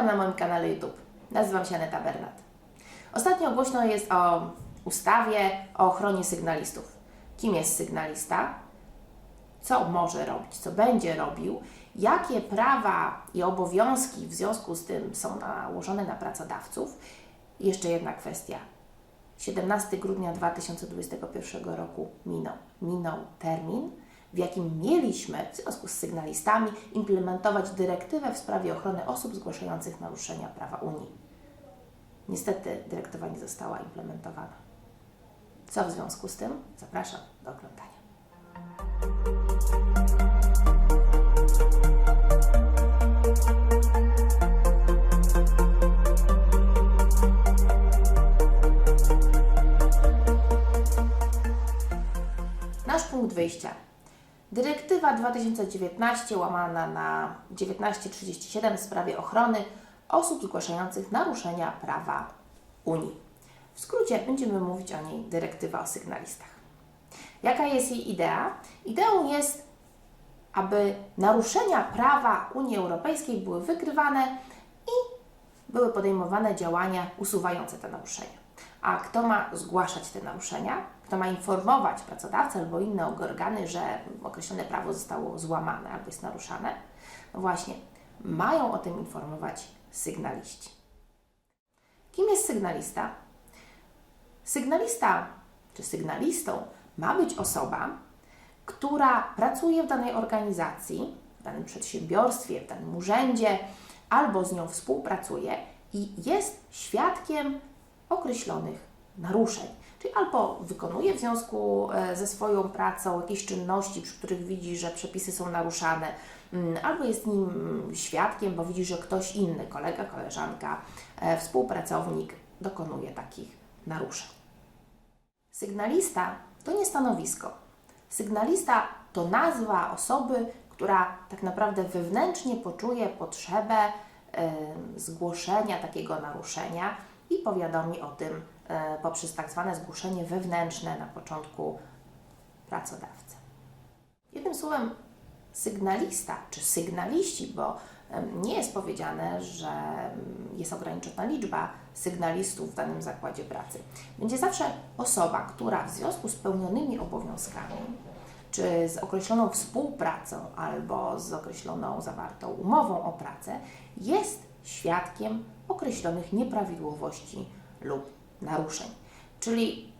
Witam na moim kanale YouTube. Nazywam się Aneta Bernat. Ostatnio głośno jest o ustawie o ochronie sygnalistów. Kim jest sygnalista? Co może robić? Co będzie robił? Jakie prawa i obowiązki w związku z tym są nałożone na pracodawców? Jeszcze jedna kwestia. 17 grudnia 2021 roku minął. Minął termin, w jakim mieliśmy w związku z sygnalistami implementować dyrektywę w sprawie ochrony osób zgłaszających naruszenia prawa Unii. Niestety dyrektywa nie została implementowana. Co w związku z tym? Zapraszam do oglądania. Nasz punkt wyjścia. Dyrektywa 2019 łamana na 1937 w sprawie ochrony osób zgłaszających naruszenia prawa Unii. W skrócie będziemy mówić o niej dyrektywa o sygnalistach. Jaka jest jej idea? Ideą jest, aby naruszenia prawa Unii Europejskiej były wykrywane i były podejmowane działania usuwające te naruszenia. A kto ma zgłaszać te naruszenia? Kto ma informować pracodawcę albo inne organy, że określone prawo zostało złamane albo jest naruszane? No właśnie, mają o tym informować sygnaliści. Kim jest sygnalista? Sygnalista czy sygnalistą ma być osoba, która pracuje w danej organizacji, w danym przedsiębiorstwie, w danym urzędzie, albo z nią współpracuje i jest świadkiem określonych naruszeń. Czyli albo wykonuje w związku e, ze swoją pracą jakieś czynności, przy których widzi, że przepisy są naruszane, mm, albo jest nim mm, świadkiem, bo widzi, że ktoś inny, kolega, koleżanka, e, współpracownik dokonuje takich naruszeń. Sygnalista to nie stanowisko. Sygnalista to nazwa osoby, która tak naprawdę wewnętrznie poczuje potrzebę e, zgłoszenia takiego naruszenia i powiadomi o tym poprzez tak zwane zgłoszenie wewnętrzne na początku pracodawcę. Jednym słowem, sygnalista czy sygnaliści, bo nie jest powiedziane, że em, jest ograniczona liczba sygnalistów w danym zakładzie pracy. Będzie zawsze osoba, która w związku z pełnionymi obowiązkami, czy z określoną współpracą, albo z określoną zawartą umową o pracę, jest świadkiem określonych nieprawidłowości lub naruszeń. Czyli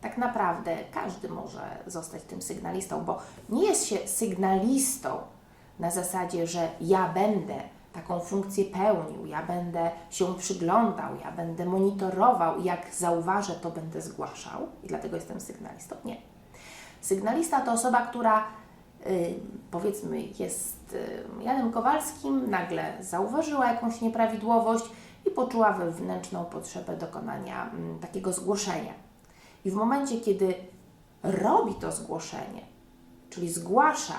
tak naprawdę każdy może zostać tym sygnalistą, bo nie jest się sygnalistą na zasadzie, że ja będę taką funkcję pełnił, ja będę się przyglądał, ja będę monitorował jak zauważę, to będę zgłaszał i dlatego jestem sygnalistą. Nie. Sygnalista to osoba, która y, powiedzmy jest y, Janem Kowalskim, nagle zauważyła jakąś nieprawidłowość i poczuła wewnętrzną potrzebę dokonania mm, takiego zgłoszenia. I w momencie, kiedy robi to zgłoszenie, czyli zgłasza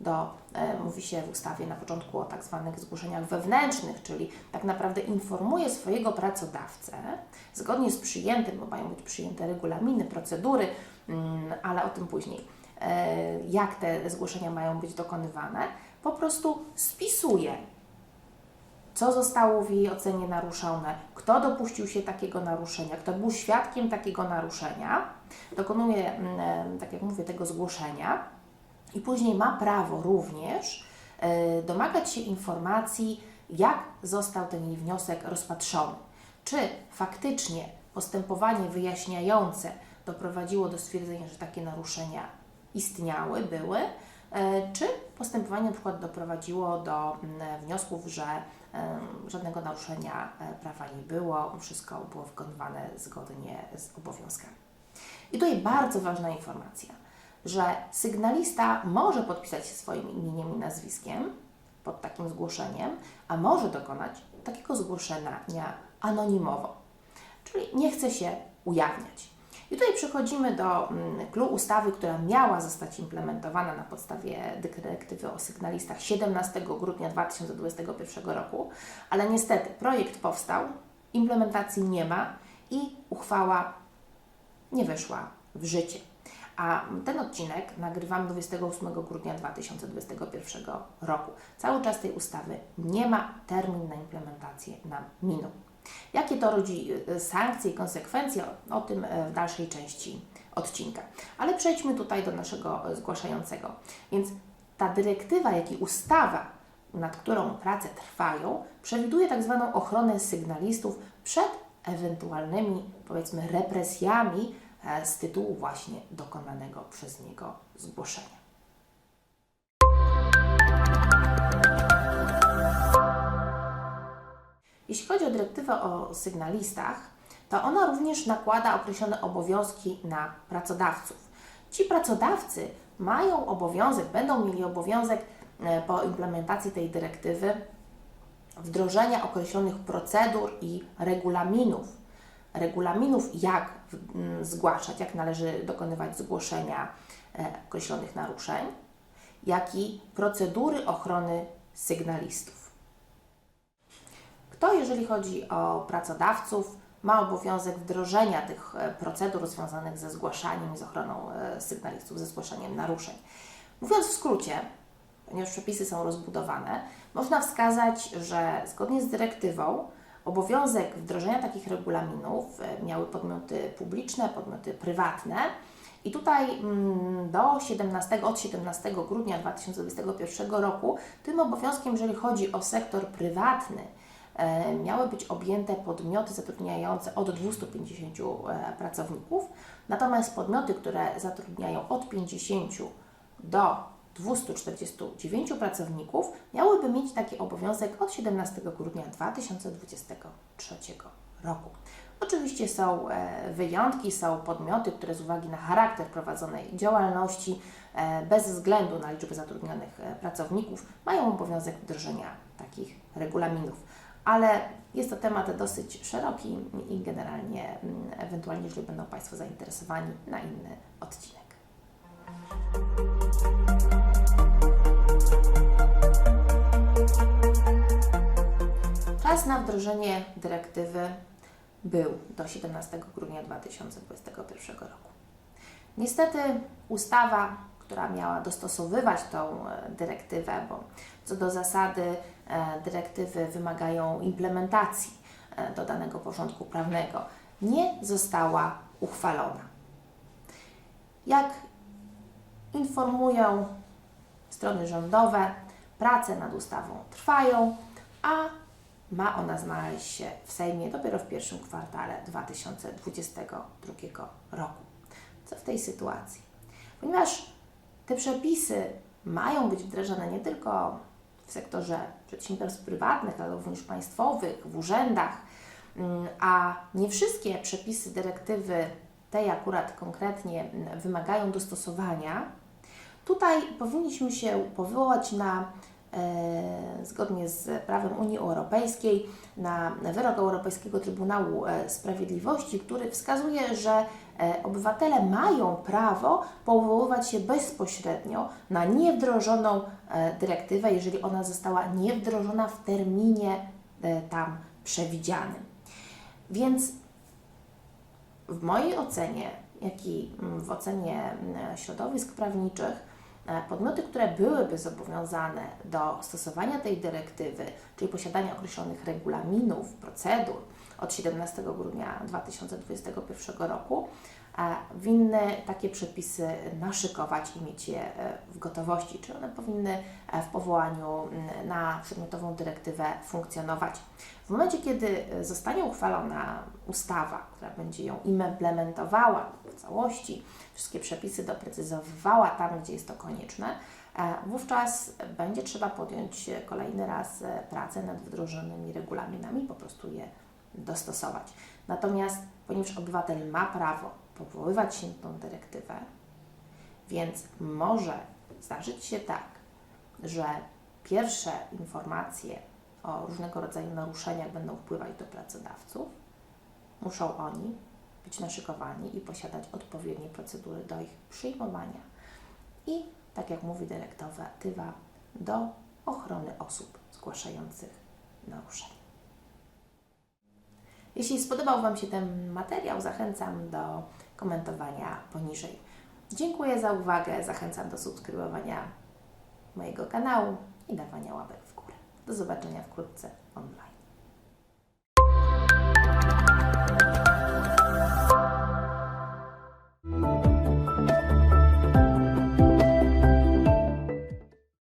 do, e, mówi się w ustawie na początku o tak zwanych zgłoszeniach wewnętrznych, czyli tak naprawdę informuje swojego pracodawcę, zgodnie z przyjętym, bo mają być przyjęte regulaminy, procedury, mm, ale o tym później, e, jak te zgłoszenia mają być dokonywane, po prostu spisuje co zostało w jej ocenie naruszone, kto dopuścił się takiego naruszenia, kto był świadkiem takiego naruszenia, dokonuje, mm, tak jak mówię, tego zgłoszenia i później ma prawo również e, domagać się informacji, jak został ten wniosek rozpatrzony. Czy faktycznie postępowanie wyjaśniające doprowadziło do stwierdzenia, że takie naruszenia istniały, były, e, czy postępowanie na przykład doprowadziło do mm, wniosków, że żadnego naruszenia e, prawa nie było, wszystko było wykonywane zgodnie z obowiązkami. I tutaj bardzo ważna informacja, że sygnalista może podpisać się swoim imieniem i nazwiskiem pod takim zgłoszeniem, a może dokonać takiego zgłoszenia anonimowo, czyli nie chce się ujawniać. I tutaj przechodzimy do mm, clou ustawy, która miała zostać implementowana na podstawie dyrektywy o sygnalistach 17 grudnia 2021 roku, ale niestety projekt powstał, implementacji nie ma i uchwała nie weszła w życie. A ten odcinek nagrywamy 28 grudnia 2021 roku. Cały czas tej ustawy nie ma, termin na implementację nam minął. Jakie to rodzi y, sankcje i konsekwencje? O tym y, w dalszej części odcinka. Ale przejdźmy tutaj do naszego y, zgłaszającego. Więc ta dyrektywa, jak i ustawa, nad którą prace trwają, przewiduje tak zwaną ochronę sygnalistów przed ewentualnymi, powiedzmy, represjami e, z tytułu właśnie dokonanego przez niego zgłoszenia. Jeśli chodzi o dyrektywę o sygnalistach, to ona również nakłada określone obowiązki na pracodawców. Ci pracodawcy mają obowiązek, będą mieli obowiązek e, po implementacji tej dyrektywy wdrożenia określonych procedur i regulaminów. Regulaminów, jak zgłaszać, jak należy dokonywać zgłoszenia e, określonych naruszeń, jak i procedury ochrony sygnalistów. Kto, jeżeli chodzi o pracodawców, ma obowiązek wdrożenia tych e, procedur związanych ze zgłaszaniem i z ochroną e, sygnalistów, ze zgłaszaniem naruszeń? Mówiąc w skrócie, ponieważ przepisy są rozbudowane, można wskazać, że zgodnie z dyrektywą obowiązek wdrożenia takich regulaminów e, miały podmioty publiczne, podmioty prywatne. I tutaj mm, do 17, od 17 grudnia 2021 roku tym obowiązkiem, jeżeli chodzi o sektor prywatny, miały być objęte podmioty zatrudniające od 250 e, pracowników, natomiast podmioty, które zatrudniają od 50 do 249 pracowników miałyby mieć taki obowiązek od 17 grudnia 2023 roku. Oczywiście są e, wyjątki, są podmioty, które z uwagi na charakter prowadzonej działalności, e, bez względu na liczbę zatrudnionych e, pracowników, mają obowiązek wdrożenia takich regulaminów. Ale jest to temat dosyć szeroki i generalnie, mm, ewentualnie, jeżeli będą Państwo zainteresowani, na inny odcinek. Czas na wdrożenie dyrektywy był do 17 grudnia 2021 roku. Niestety ustawa, która miała dostosowywać tą e, dyrektywę, bo co do zasady dyrektywy wymagają implementacji e, do danego porządku prawnego, nie została uchwalona. Jak informują strony rządowe, prace nad ustawą trwają, a ma ona znaleźć się w Sejmie dopiero w pierwszym kwartale 2022 roku. Co w tej sytuacji? Ponieważ te przepisy mają być wdrażane nie tylko w sektorze przedsiębiorstw prywatnych, ale również państwowych, w urzędach, mm, a nie wszystkie przepisy dyrektywy, tej akurat konkretnie, mm, wymagają dostosowania, tutaj powinniśmy się powołać na e, zgodnie z prawem Unii Europejskiej na wyrok Europejskiego Trybunału e, Sprawiedliwości, który wskazuje, że obywatele mają prawo powoływać się bezpośrednio na niewdrożoną e, dyrektywę, jeżeli ona została niewdrożona w terminie e, tam przewidzianym. Więc w mojej ocenie, jak i mm, w ocenie mm, środowisk prawniczych, e, podmioty, które byłyby zobowiązane do stosowania tej dyrektywy, czyli posiadania określonych regulaminów, procedur od 17 grudnia 2021 roku, winny takie przepisy naszykować i mieć je e, w gotowości, czy one powinny e, w powołaniu mm, na przedmiotową dyrektywę funkcjonować. W momencie, kiedy e, zostanie uchwalona ustawa, która będzie ją implementowała w całości, wszystkie przepisy doprecyzowywała tam, gdzie jest to konieczne, wówczas będzie trzeba podjąć kolejny raz pracę nad wdrożonymi regulaminami, po prostu je dostosować. Natomiast, ponieważ obywatel ma prawo powoływać się na tą dyrektywę, więc może zdarzyć się tak, że pierwsze informacje o różnego rodzaju naruszeniach będą wpływać do pracodawców, muszą oni być naszykowani i posiadać odpowiednie procedury do ich przyjmowania i, tak jak mówi dyrektywa, do ochrony osób zgłaszających naruszenia. Jeśli spodobał Wam się ten materiał, zachęcam do komentowania poniżej. Dziękuję za uwagę, zachęcam do subskrybowania mojego kanału i dawania łapek w górę. Do zobaczenia wkrótce online.